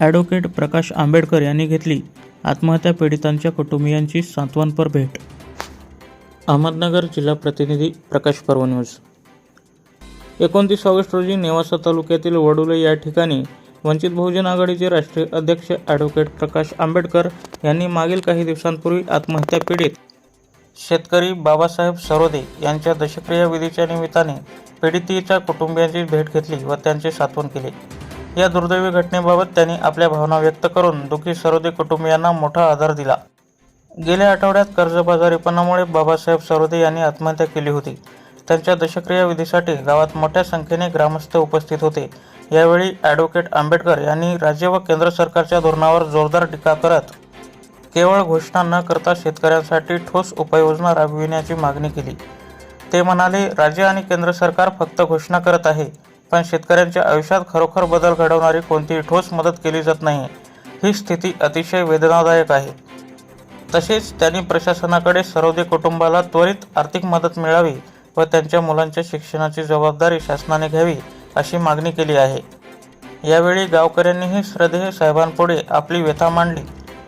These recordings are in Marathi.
ॲडव्होकेट प्रकाश आंबेडकर यांनी घेतली. आत्महत्या पीडितांच्या कुटुंबियांची सांत्वनपर भेट. अहमदनगर जिल्हा प्रतिनिधी प्रकाश पर्व न्यूज. एकोणतीस ऑगस्ट रोजी नेवासा तालुक्यातील वडुले या ठिकाणी वंचित बहुजन आघाडीचे राष्ट्रीय अध्यक्ष ॲडव्होकेट प्रकाश आंबेडकर यांनी मागील काही दिवसांपूर्वी आत्महत्या पीडित शेतकरी बाबासाहेब सरोदे यांच्या दशक्रिया विधीच्या निमित्ताने पीडितीच्या कुटुंबियांची भेट घेतली व त्यांचे सांत्वन केले. या दुर्दैवी घटनेबाबत त्यांनी आपल्या भावना व्यक्त करून दुःखी सरोदे कुटुंबियांना मोठा आधार दिला. गेल्या आठवड्यात कर्जबाजारीपणामुळे बाबासाहेब सरोदे यांनी आत्महत्या केली होती. त्यांच्या दशक्रिया विधीसाठी गावात मोठ्या संख्येने ग्रामस्थ उपस्थित होते. यावेळी ॲडव्होकेट आंबेडकर यांनी राज्य व केंद्र सरकारच्या धोरणावर जोरदार टीका करत केवळ घोषणा न करता शेतकऱ्यांसाठी ठोस उपाययोजना राबविण्याची मागणी केली. ते म्हणाले राज्य आणि केंद्र सरकार फक्त घोषणा करत आहे. पण शेतकऱ्यांच्या आयुष्यात खरोखर बदल घडवणारी कोणतीही ठोस मदत केली जात नाही. ही स्थिती अतिशय वेदनादायक आहे. तसेच त्यांनी प्रशासनाकडे सर्वदे कुटुंबाला त्वरित आर्थिक मदत मिळावी व त्यांच्या मुलांच्या शिक्षणाची जबाबदारी शासनाने घ्यावी अशी मागणी केली आहे. यावेळी गावकऱ्यांनीही श्रद्धेय साहेबांपुढे आपली व्यथा मांडली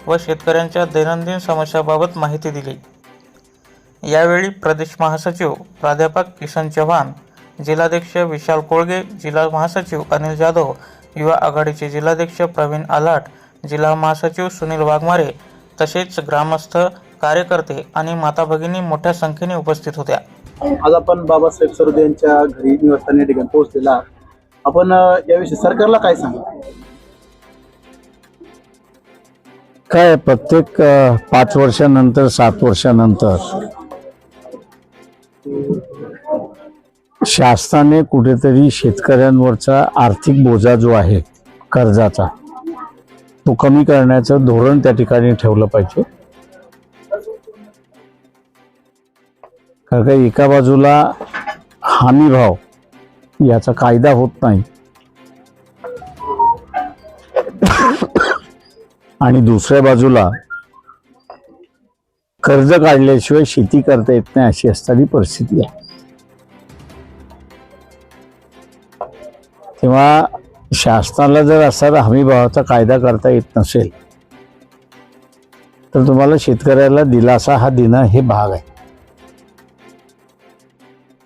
व शेतकऱ्यांच्या दैनंदिन समस्याबाबत माहिती दिली. यावेळी प्रदेश महासचिव प्राध्यापक किसन चव्हाण जिल्हाध्यक्ष विशाल कोळगे जिल्हा महासचिव अनिल जाधव युवा आघाडीचे जिल्हाध्यक्ष प्रवीण आलाट जिल्हा महासचिव सुनील वाघमारे तसेच ग्रामस्थ कार्यकर्ते आणि माता भगिनी मोठ्या संख्येने उपस्थित होत्या. आज आपण बाबासाहेब सरोदे यांच्या घरी निवासस्थानी या ठिकाणी पोहोचलेला. आपण याविषयी सरकारला काय सांगा? काय प्रत्येक पाच वर्षानंतर सात वर्षानंतर शासनाने कुठेतरी शेतकऱ्यांवरचा आर्थिक बोजा जो आहे कर्जाचा तो कमी करण्याचं धोरण त्या ठिकाणी ठेवलं पाहिजे. कारण का एका बाजूला हमी भाव याचा कायदा होत नाही. आणि दुसऱ्या बाजूला कर्ज काढल्याशिवाय शेती करता येत नाही अशी असणारी परिस्थिती आहे. तेव्हा शासनाला जर असा हमीभावाचा कायदा करता येत नसेल तर तुम्हाला शेतकऱ्याला दिलासा हा देणं हे भाग आहे.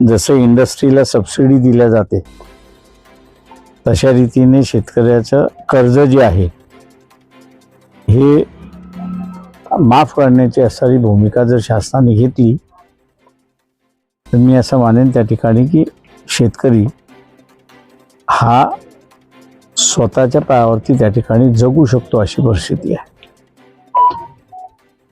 जसं इंडस्ट्रीला सबसिडी दिल्या जाते तशा रीतीने शेतकऱ्याचं कर्ज जे आहे हे माफ करण्याची असणारी भूमिका जर शासनाने घेतली तर मी असं मानेन त्या ठिकाणी की शेतकरी हा स्वतःच्या पायावरती त्या ठिकाणी जगू शकतो अशी परिस्थिती आहे.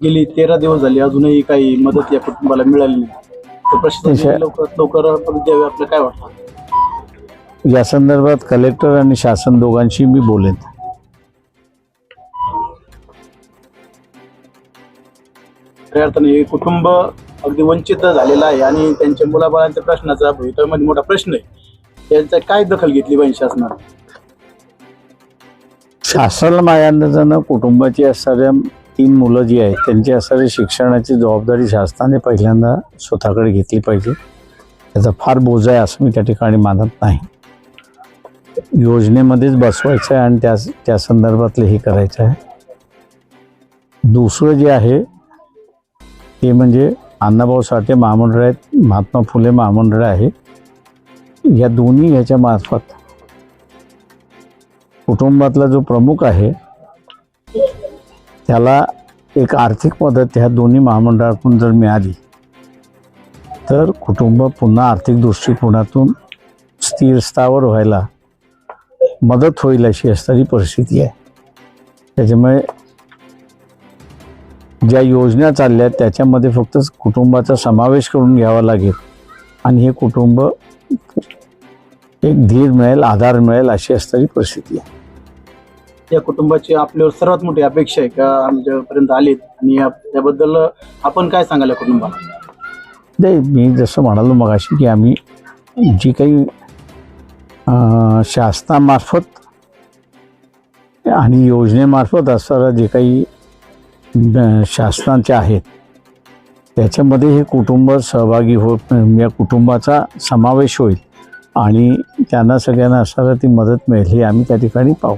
गेली तेरा दिवस झाले अजूनही काही मदत या कुटुंबाला मिळाली नाही. तर त्याच्या- लवकरात लवकर द्यावी आपलं काय वाटतं? या संदर्भात कलेक्टर आणि शासन दोघांशी मी बोलेन. खऱ्या अर्थाने हे कुटुंब अगदी वंचित झालेलं आहे आणि त्यांच्या मुलाबाळांच्या प्रश्नाचा भवितव्यामध्ये मोठा प्रश्न आहे. यांचा काय दखल घेतली पाहिजे शासनाने? शासन माझ्या कुटुंबाची असणाऱ्या तीन मुलं जी आहेत त्यांची असणारी शिक्षणाची जबाबदारी शासनाने पहिल्यांदा स्वतःकडे घेतली पाहिजे. त्याचा फार बोजा आहे असं मी त्या ठिकाणी मानत नाही. योजनेमध्येच बसवायचं आहे आणि त्या त्या संदर्भातलं हे करायचं आहे. दुसरं जे आहे ते म्हणजे अण्णाभाऊ साठे महामंडळ आहेत महात्मा फुले महामंडळ आहे. या दोन्ही ह्याच्या मार्फत. कुटुंबातला जो प्रमुख आहे त्याला एक आर्थिक मदत ह्या दोन्ही महामंडळातून जर मिळाली तर कुटुंब पुन्हा आर्थिक दृष्टिकोनातून स्थिर स्थावर व्हायला मदत होईल अशी असणारी परिस्थिती आहे. त्याच्यामुळे ज्या योजना चालल्या आहेत त्याच्यामध्ये फक्त कुटुंबाचा समावेश करून घ्यावा लागेल. आणि हे कुटुंब एक धीर मिळेल आधार मिळेल अशी असणारी परिस्थिती आहे. या कुटुंबाची आपल्यावर सर्वात मोठी अपेक्षा आहे का आमच्यापर्यंत आलीत आणि या- त्याबद्दल आपण काय सांगाल या कुटुंबाला? नाही मी जसं म्हणालो मगाशी की आम्ही जी काही अं, शासनामार्फत आणि योजनेमार्फत असणारं जे काही अं, शासनाचे आहेत त्याच्यामध्ये हे कुटुंब सहभागी होत या कुटुंबाचा समावेश होईल आणि त्यांना सगळ्यांना असणारा ती मदत मिळेल. हे आम्ही त्या ठिकाणी पाहू.